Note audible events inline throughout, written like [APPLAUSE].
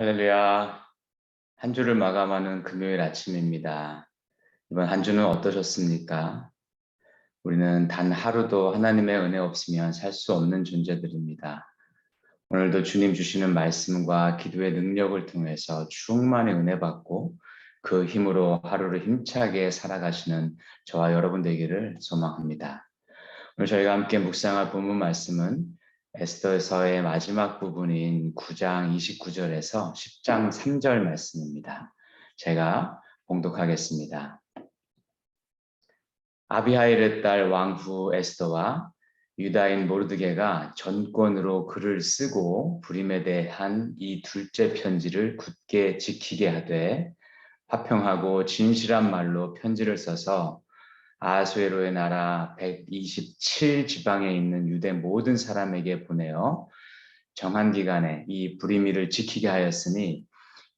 할렐루야. 한 주를 마감하는 금요일 아침입니다. 이번 한 주는 어떠셨습니까? 우리는 단 하루도 하나님의 은혜 없으면 살 수 없는 존재들입니다. 오늘도 주님 주시는 말씀과 기도의 능력을 통해서 충만히 은혜 받고 그 힘으로 하루를 힘차게 살아가시는 저와 여러분 되기를 소망합니다. 오늘 저희가 함께 묵상할 본문 말씀은 에스더서의 마지막 부분인 9장 29절에서 10장 3절 말씀입니다. 제가 봉독하겠습니다. 아비하일의 딸 왕후 에스더와 유다인 모르드게가 전권으로 글을 쓰고 불임에 대한 이 둘째 편지를 굳게 지키게 하되 화평하고 진실한 말로 편지를 써서 아수에로의 나라 127 지방에 있는 유대 모든 사람에게 보내어 정한 기간에 이 불의미를 지키게 하였으니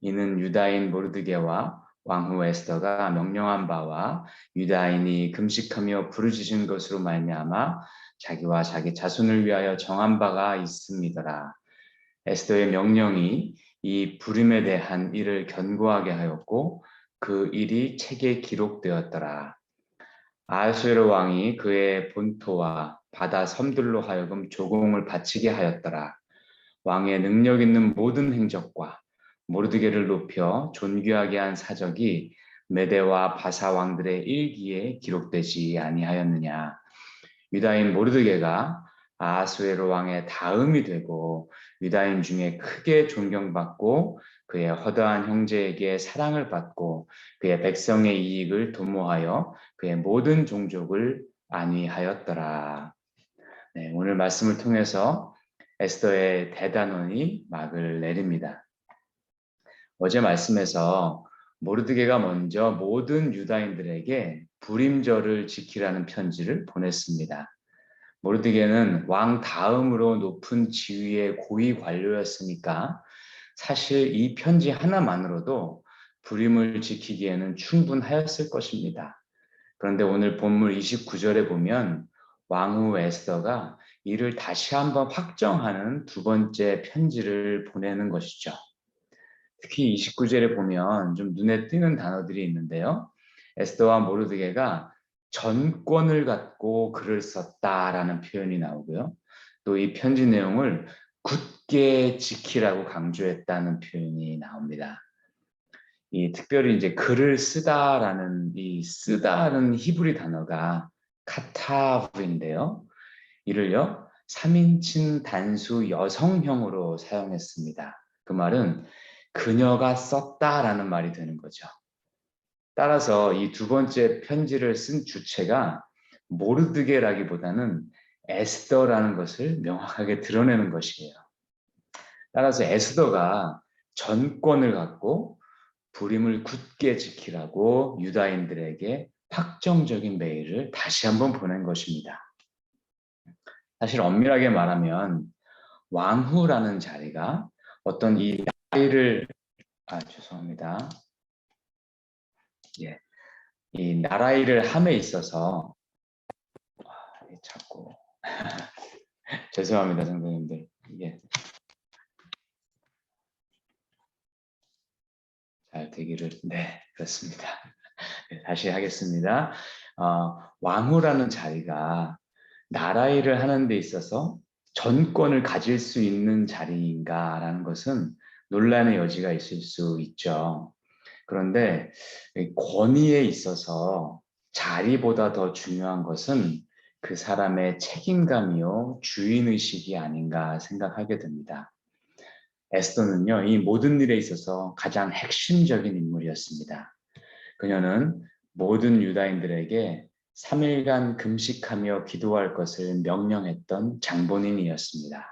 이는 유다인 모르드게와 왕후 에스더가 명령한 바와 유다인이 금식하며 부르짖은 것으로 말미암아 자기와 자기 자손을 위하여 정한 바가 있음이더라. 에스더의 명령이 이 불임에 대한 일을 견고하게 하였고 그 일이 책에 기록되었더라. 아수에로 왕이 그의 본토와 바다 섬들로 하여금 조공을 바치게 하였더라. 왕의 능력 있는 모든 행적과 모르드게를 높여 존귀하게 한 사적이 메대와 바사 왕들의 일기에 기록되지 아니하였느냐. 유다인 모르드게가 아수에로 왕의 다음이 되고 유다인 중에 크게 존경받고 그의 허다한 형제에게 사랑을 받고 그의 백성의 이익을 도모하여 그의 모든 종족을 안위하였더라. 네, 오늘 말씀을 통해서 에스더의 대단원이 막을 내립니다. 어제 말씀에서 모르드게가 먼저 모든 유다인들에게 불임절을 지키라는 편지를 보냈습니다. 모르드게는 왕 다음으로 높은 지위의 고위 관료였으니까 사실 이 편지 하나만으로도 불임을 지키기에는 충분하였을 것입니다. 그런데 오늘 본문 29절에 보면 왕후 에스더가 이를 다시 한번 확정하는 두 번째 편지를 보내는 것이죠. 특히 29절에 보면 좀 눈에 띄는 단어들이 있는데요. 에스더와 모르드게가 전권을 갖고 글을 썼다라는 표현이 나오고요. 또 이 편지 내용을 굳게 지키라고 강조했다는 표현이 나옵니다. 이 특별히 이제 글을 쓰다라는 이 쓰다는 히브리 단어가 카타브인데요. 이를요 3인칭 단수 여성형으로 사용했습니다. 그 말은 그녀가 썼다라는 말이 되는 거죠. 따라서 이 두 번째 편지를 쓴 주체가 모르드게라기보다는 에스더라는 것을 명확하게 드러내는 것이에요. 따라서 에스더가 전권을 갖고 불임을 굳게 지키라고 유다인들에게 확정적인 메일을 다시 한번 보낸 것입니다. 사실 엄밀하게 말하면 왕후라는 자리가 어떤 이 나이를 아 죄송합니다. 예, 이 나라 일을 함에 있어서 아, 자꾸 [LAUGHS] 죄송합니다, 성도님들. 이게 잘 되기를 네 그렇습니다. [LAUGHS] 네, 다시 하겠습니다. 어, 왕후라는 자리가 나라 일을 하는 데 있어서 전권을 가질 수 있는 자리인가라는 것은 논란의 여지가 있을 수 있죠. 그런데 권위에 있어서 자리보다 더 중요한 것은 그 사람의 책임감이요 주인의식이 아닌가 생각하게 됩니다. 에스더는요 이 모든 일에 있어서 가장 핵심적인 인물이었습니다. 그녀는 모든 유다인들에게 3일간 금식하며 기도할 것을 명령했던 장본인이었습니다.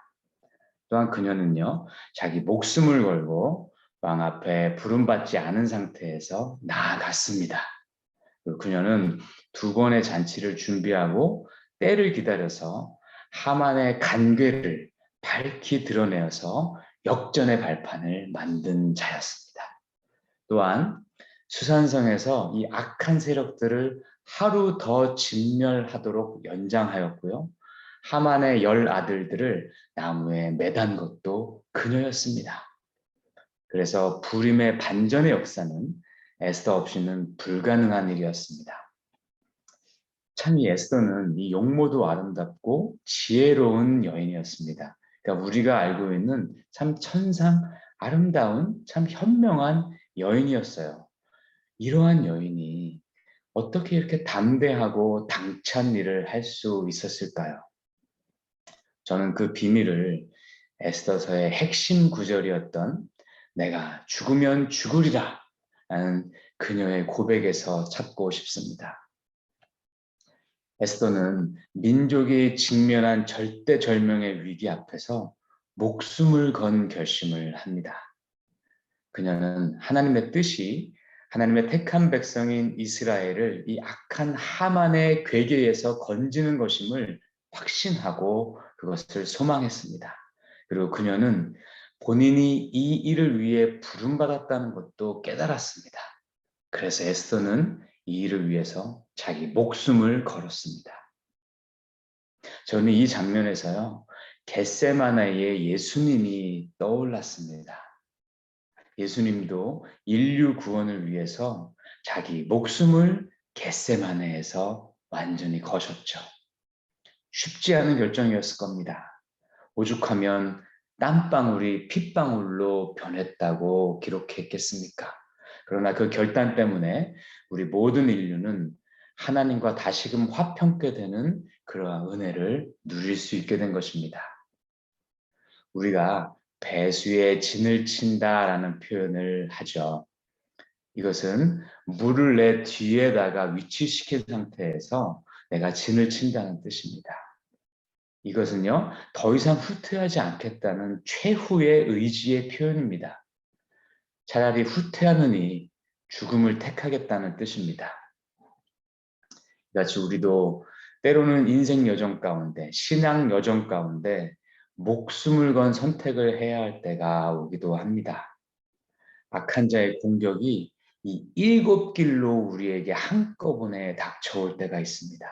또한 그녀는요 자기 목숨을 걸고 왕 앞에 부름받지 않은 상태에서 나아갔습니다. 그녀는 두 번의 잔치를 준비하고 때를 기다려서 하만의 간괴를 밝히 드러내어서 역전의 발판을 만든 자였습니다. 또한 수산성에서 이 악한 세력들을 하루 더 진멸하도록 연장하였고요. 하만의 열 아들들을 나무에 매단 것도 그녀였습니다. 그래서 부림의 반전의 역사는 에스더 없이는 불가능한 일이었습니다. 참 이 에스더는 이 용모도 아름답고 지혜로운 여인이었습니다. 그러니까 우리가 알고 있는 참 천상 아름다운 참 현명한 여인이었어요. 이러한 여인이 어떻게 이렇게 담대하고 당찬 일을 할 수 있었을까요? 저는 그 비밀을 에스더서의 핵심 구절이었던 내가 죽으면 죽으리라 라는 그녀의 고백에서 찾고 싶습니다. 에스더는 민족이 직면한 절대절명의 위기 앞에서 목숨을 건 결심을 합니다. 그녀는 하나님의 뜻이 하나님의 택한 백성인 이스라엘을 이 악한 하만의 괴계에서 건지는 것임을 확신하고 그것을 소망했습니다. 그리고 그녀는 본인이 이 일을 위해 부름받았다는 것도 깨달았습니다. 그래서 에스더는 이 일을 위해서 자기 목숨을 걸었습니다. 저는 이 장면에서요, 겟세마나의 예수님이 떠올랐습니다. 예수님도 인류 구원을 위해서 자기 목숨을 겟세마네에서 완전히 거셨죠. 쉽지 않은 결정이었을 겁니다. 오죽하면 땀방울이 핏방울로 변했다고 기록했겠습니까? 그러나 그 결단 때문에 우리 모든 인류는 하나님과 다시금 화평케 되는 그러한 은혜를 누릴 수 있게 된 것입니다. 우리가 배수에 진을 친다라는 표현을 하죠. 이것은 물을 내 뒤에다가 위치시킨 상태에서 내가 진을 친다는 뜻입니다. 이것은요, 더 이상 후퇴하지 않겠다는 최후의 의지의 표현입니다. 차라리 후퇴하느니 죽음을 택하겠다는 뜻입니다. 같이 우리도 때로는 인생 여정 가운데, 신앙 여정 가운데 목숨을 건 선택을 해야 할 때가 오기도 합니다. 악한 자의 공격이 이 일곱 길로 우리에게 한꺼번에 닥쳐올 때가 있습니다.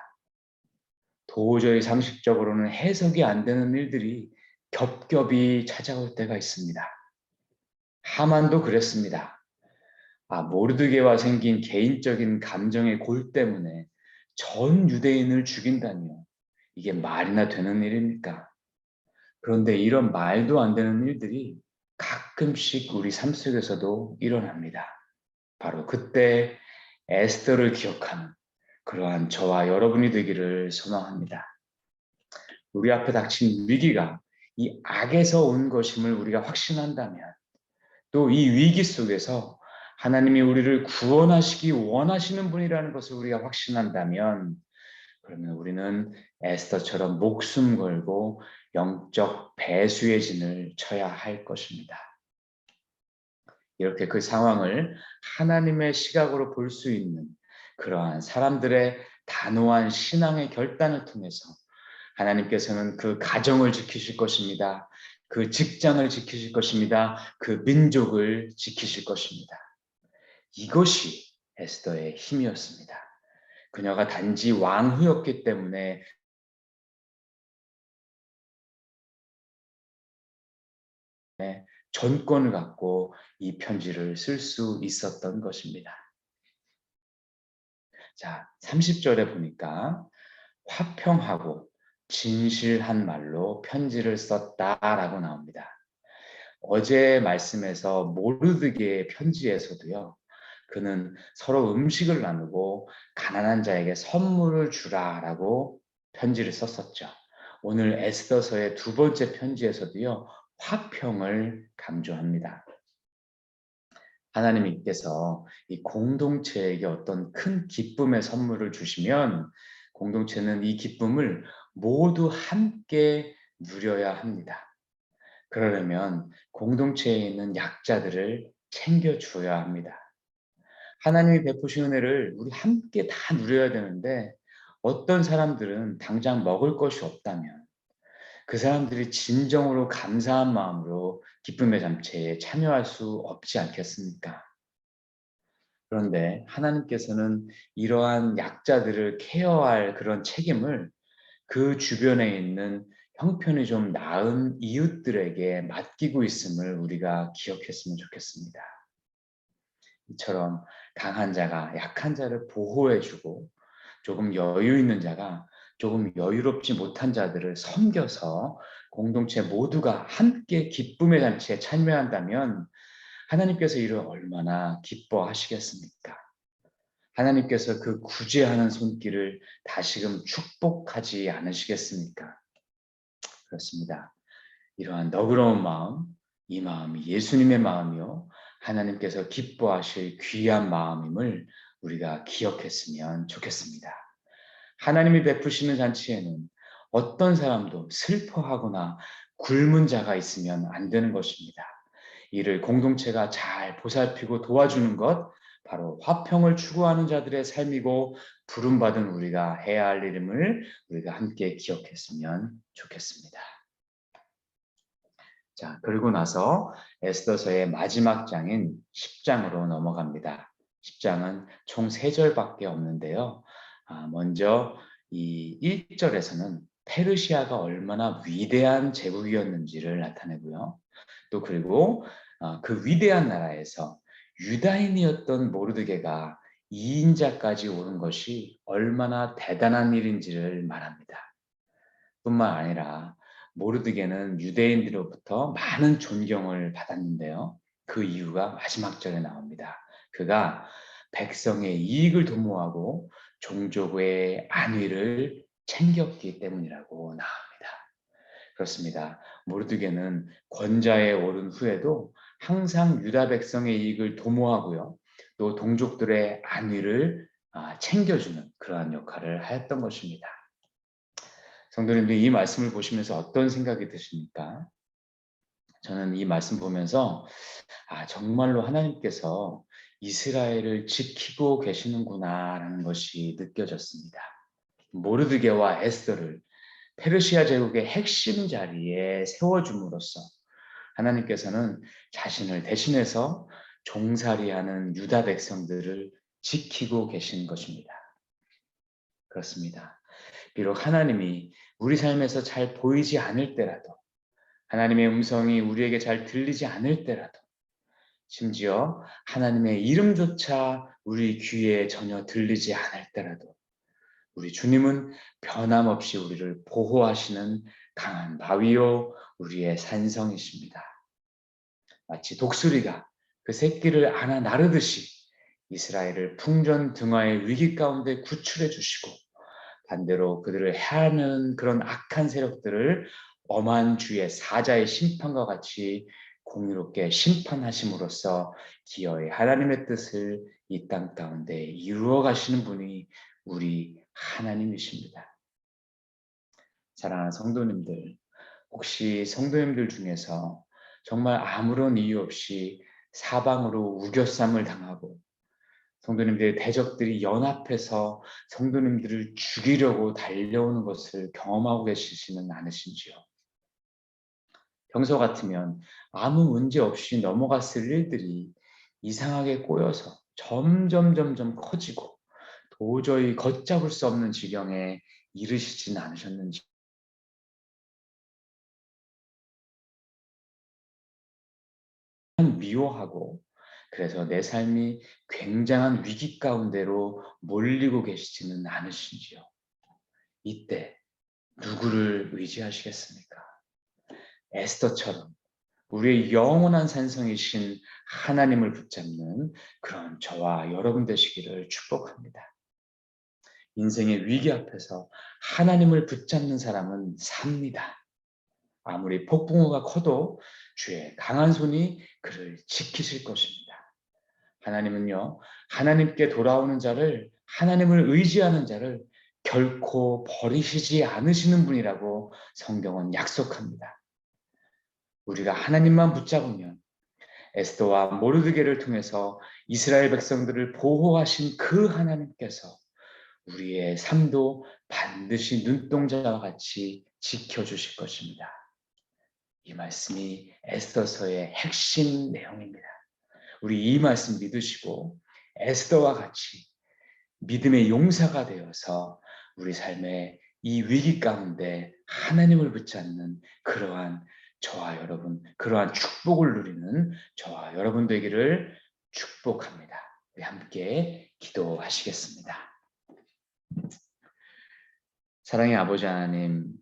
도저히 상식적으로는 해석이 안 되는 일들이 겹겹이 찾아올 때가 있습니다. 하만도 그랬습니다. 아, 모르드게와 생긴 개인적인 감정의 골 때문에 전 유대인을 죽인다니요. 이게 말이나 되는 일입니까? 그런데 이런 말도 안 되는 일들이 가끔씩 우리 삶 속에서도 일어납니다. 바로 그때 에스더를 기억하는 그러한 저와 여러분이 되기를 소망합니다. 우리 앞에 닥친 위기가 이 악에서 온 것임을 우리가 확신한다면 또 이 위기 속에서 하나님이 우리를 구원하시기 원하시는 분이라는 것을 우리가 확신한다면 그러면 우리는 에스더처럼 목숨 걸고 영적 배수의 진을 쳐야 할 것입니다. 이렇게 그 상황을 하나님의 시각으로 볼 수 있는 그러한 사람들의 단호한 신앙의 결단을 통해서 하나님께서는 그 가정을 지키실 것입니다. 그 직장을 지키실 것입니다. 그 민족을 지키실 것입니다. 이것이 에스더의 힘이었습니다. 그녀가 단지 왕후였기 때문에 전권을 갖고 이 편지를 쓸 수 있었던 것입니다. 자, 30절에 보니까 화평하고 진실한 말로 편지를 썼다라고 나옵니다. 어제 말씀에서 모르드게의 편지에서도요. 그는 서로 음식을 나누고 가난한 자에게 선물을 주라라고 편지를 썼었죠. 오늘 에스더서의 두 번째 편지에서도요. 화평을 강조합니다. 하나님께서 이 공동체에게 어떤 큰 기쁨의 선물을 주시면 공동체는 이 기쁨을 모두 함께 누려야 합니다. 그러려면 공동체에 있는 약자들을 챙겨줘야 합니다. 하나님이 베푸신 은혜를 우리 함께 다 누려야 되는데 어떤 사람들은 당장 먹을 것이 없다면 그 사람들이 진정으로 감사한 마음으로 기쁨의 잠체에 참여할 수 없지 않겠습니까? 그런데 하나님께서는 이러한 약자들을 케어할 그런 책임을 그 주변에 있는 형편이 좀 나은 이웃들에게 맡기고 있음을 우리가 기억했으면 좋겠습니다. 이처럼 강한 자가 약한 자를 보호해주고 조금 여유 있는 자가 조금 여유롭지 못한 자들을 섬겨서 공동체 모두가 함께 기쁨의 잔치에 참여한다면 하나님께서 이를 얼마나 기뻐하시겠습니까? 하나님께서 그 구제하는 손길을 다시금 축복하지 않으시겠습니까? 그렇습니다. 이러한 너그러운 마음, 이 마음이 예수님의 마음이요. 하나님께서 기뻐하실 귀한 마음임을 우리가 기억했으면 좋겠습니다. 하나님이 베푸시는 잔치에는 어떤 사람도 슬퍼하거나 굶은 자가 있으면 안 되는 것입니다. 이를 공동체가 잘 보살피고 도와주는 것, 바로 화평을 추구하는 자들의 삶이고 부름받은 우리가 해야 할 일임을 우리가 함께 기억했으면 좋겠습니다. 자, 그리고 나서 에스더서의 마지막 장인 10장으로 넘어갑니다. 10장은 총 3절밖에 없는데요. 아, 먼저 이 1절에서는 페르시아가 얼마나 위대한 제국이었는지를 나타내고요. 또 그리고 아, 그 위대한 나라에서 유다인이었던 모르드게가 2인자까지 오른 것이 얼마나 대단한 일인지를 말합니다. 뿐만 아니라 모르드게는 유대인들로부터 많은 존경을 받았는데요. 그 이유가 마지막 절에 나옵니다. 그가 백성의 이익을 도모하고 종족의 안위를 챙겼기 때문이라고 나옵니다. 그렇습니다. 모르드게는 권자에 오른 후에도 항상 유다 백성의 이익을 도모하고요. 또 동족들의 안위를 아, 챙겨주는 그러한 역할을 하였던 것입니다. 성도님들 이 말씀을 보시면서 어떤 생각이 드십니까? 저는 이 말씀 보면서 아 정말로 하나님께서 이스라엘을 지키고 계시는구나라는 것이 느껴졌습니다. 모르드게와 에스더를 페르시아 제국의 핵심 자리에 세워줌으로써 하나님께서는 자신을 대신해서 종살이하는 유다 백성들을 지키고 계신 것입니다. 그렇습니다. 비록 하나님이 우리 삶에서 잘 보이지 않을 때라도 하나님의 음성이 우리에게 잘 들리지 않을 때라도 심지어 하나님의 이름조차 우리 귀에 전혀 들리지 않을 때라도 우리 주님은 변함없이 우리를 보호하시는 강한 바위요 우리의 산성이십니다. 마치 독수리가 그 새끼를 안아 나르듯이 이스라엘을 풍전 등화의 위기 가운데 구출해 주시고 반대로 그들을 해하는 그런 악한 세력들을 엄한 주의 사자의 심판과 같이 공유롭게 심판하심으로써 기어의 하나님의 뜻을 이 땅 가운데 이루어 가시는 분이 우리 하나님이십니다. 사랑하는 성도님들, 혹시 성도님들 중에서 정말 아무런 이유 없이 사방으로 우겨쌈을 당하고 성도님들의 대적들이 연합해서 성도님들을 죽이려고 달려오는 것을 경험하고 계시지는 않으신지요? 평소 같으면 아무 문제 없이 넘어갔을 일들이 이상하게 꼬여서 점점 점점 커지고 도저히 걷잡을 수 없는 지경에 이르시지는 않으셨는지 미워하고 그래서 내 삶이 굉장한 위기 가운데로 몰리고 계시지는 않으신지요? 이때 누구를 의지하시겠습니까? 에스더처럼 우리의 영원한 산성이신 하나님을 붙잡는 그런 저와 여러분 되시기를 축복합니다. 인생의 위기 앞에서 하나님을 붙잡는 사람은 삽니다. 아무리 폭풍우가 커도 주의 강한 손이 그를 지키실 것입니다. 하나님은요, 하나님께 돌아오는 자를, 하나님을 의지하는 자를 결코 버리시지 않으시는 분이라고 성경은 약속합니다. 우리가 하나님만 붙잡으면 에스더와 모르드게를 통해서 이스라엘 백성들을 보호하신 그 하나님께서 우리의 삶도 반드시 눈동자와 같이 지켜주실 것입니다. 이 말씀이 에스더서의 핵심 내용입니다. 우리 이 말씀 믿으시고 에스더와 같이 믿음의 용사가 되어서 우리 삶에 이 위기 가운데 하나님을 붙잡는 그러한 저와 여러분, 그러한 축복을 누리는 저와 여러분 되기를 축복합니다. 우리 함께 기도하시겠습니다. 사랑의 아버지 하나님,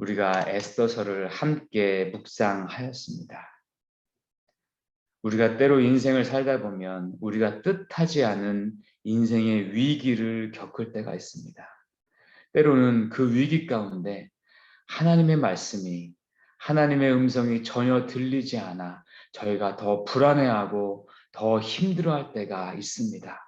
우리가 에스더서를 함께 묵상하였습니다. 우리가 때로 인생을 살다 보면 우리가 뜻하지 않은 인생의 위기를 겪을 때가 있습니다. 때로는 그 위기 가운데 하나님의 말씀이 하나님의 음성이 전혀 들리지 않아 저희가 더 불안해하고 더 힘들어할 때가 있습니다.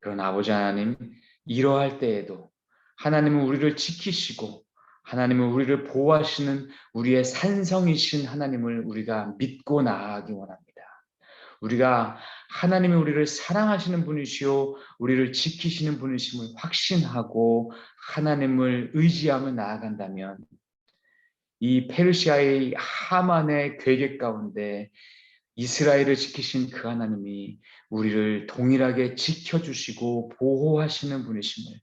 그런 아버지 하나님, 이러할 때에도 하나님은 우리를 지키시고 하나님은 우리를 보호하시는 우리의 산성이신 하나님을 우리가 믿고 나아가기 원합니다. 우리가 하나님이 우리를 사랑하시는 분이시요 우리를 지키시는 분이심을 확신하고 하나님을 의지하며 나아간다면 이 페르시아의 하만의 괴계 가운데 이스라엘을 지키신 그 하나님이 우리를 동일하게 지켜주시고 보호하시는 분이심을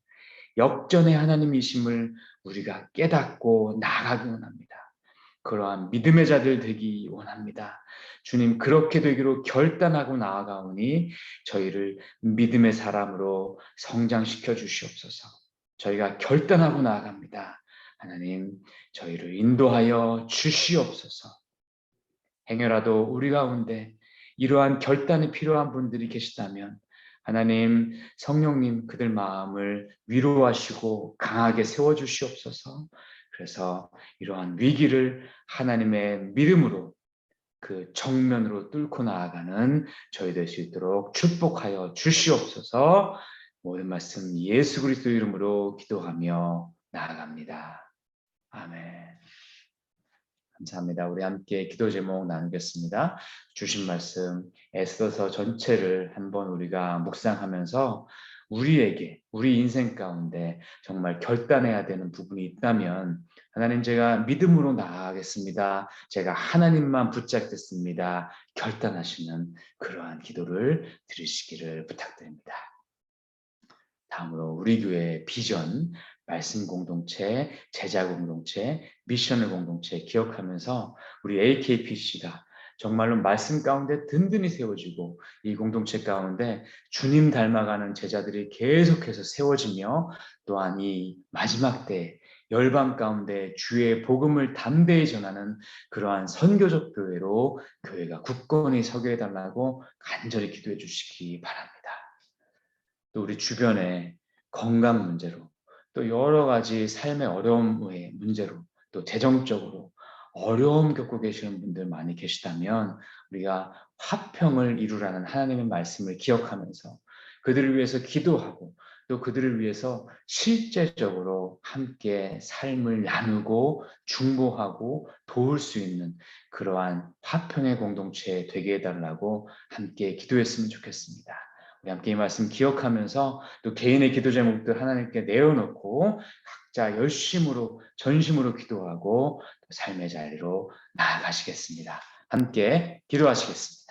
역전의 하나님이심을 우리가 깨닫고 나아가기 원합니다. 그러한 믿음의 자들 되기 원합니다. 주님 그렇게 되기로 결단하고 나아가오니 저희를 믿음의 사람으로 성장시켜 주시옵소서. 저희가 결단하고 나아갑니다. 하나님 저희를 인도하여 주시옵소서. 행여라도 우리 가운데 이러한 결단이 필요한 분들이 계시다면 하나님 성령님 그들 마음을 위로하시고 강하게 세워 주시옵소서. 그래서 이러한 위기를 하나님의 믿음으로 그 정면으로 뚫고 나아가는 저희 될 수 있도록 축복하여 주시옵소서. 모든 말씀 예수 그리스도 이름으로 기도하며 나아갑니다. 아멘. 감사합니다. 우리 함께 기도 제목 나누겠습니다. 주신 말씀 에스더서 전체를 한번 우리가 묵상하면서 우리에게 우리 인생 가운데 정말 결단해야 되는 부분이 있다면 하나님 제가 믿음으로 나아가겠습니다. 제가 하나님만 붙잡겠습니다. 결단하시는 그러한 기도를 들으시기를 부탁드립니다. 다음으로 우리 교회 비전, 말씀 공동체, 제자 공동체, 미션을 공동체 기억하면서 우리 AKPC가 정말로 말씀 가운데 든든히 세워지고 이 공동체 가운데 주님 닮아가는 제자들이 계속해서 세워지며 또한 이 마지막 때 열방 가운데 주의 복음을 담대히 전하는 그러한 선교적 교회로 교회가 굳건히 서게 해달라고 간절히 기도해 주시기 바랍니다. 또 우리 주변에 건강 문제로 또 여러 가지 삶의 어려움의 문제로 또 재정적으로 어려움 겪고 계시는 분들 많이 계시다면 우리가 화평을 이루라는 하나님의 말씀을 기억하면서 그들을 위해서 기도하고 또 그들을 위해서 실제적으로 함께 삶을 나누고 중보하고 도울 수 있는 그러한 화평의 공동체 되게 해달라고 함께 기도했으면 좋겠습니다. 우리 함께 이 말씀 기억하면서 또 개인의 기도 제목들 하나님께 내어놓고 각자 열심으로 전심으로 기도하고 삶의 자리로 나아가시겠습니다. 함께 기도하시겠습니다.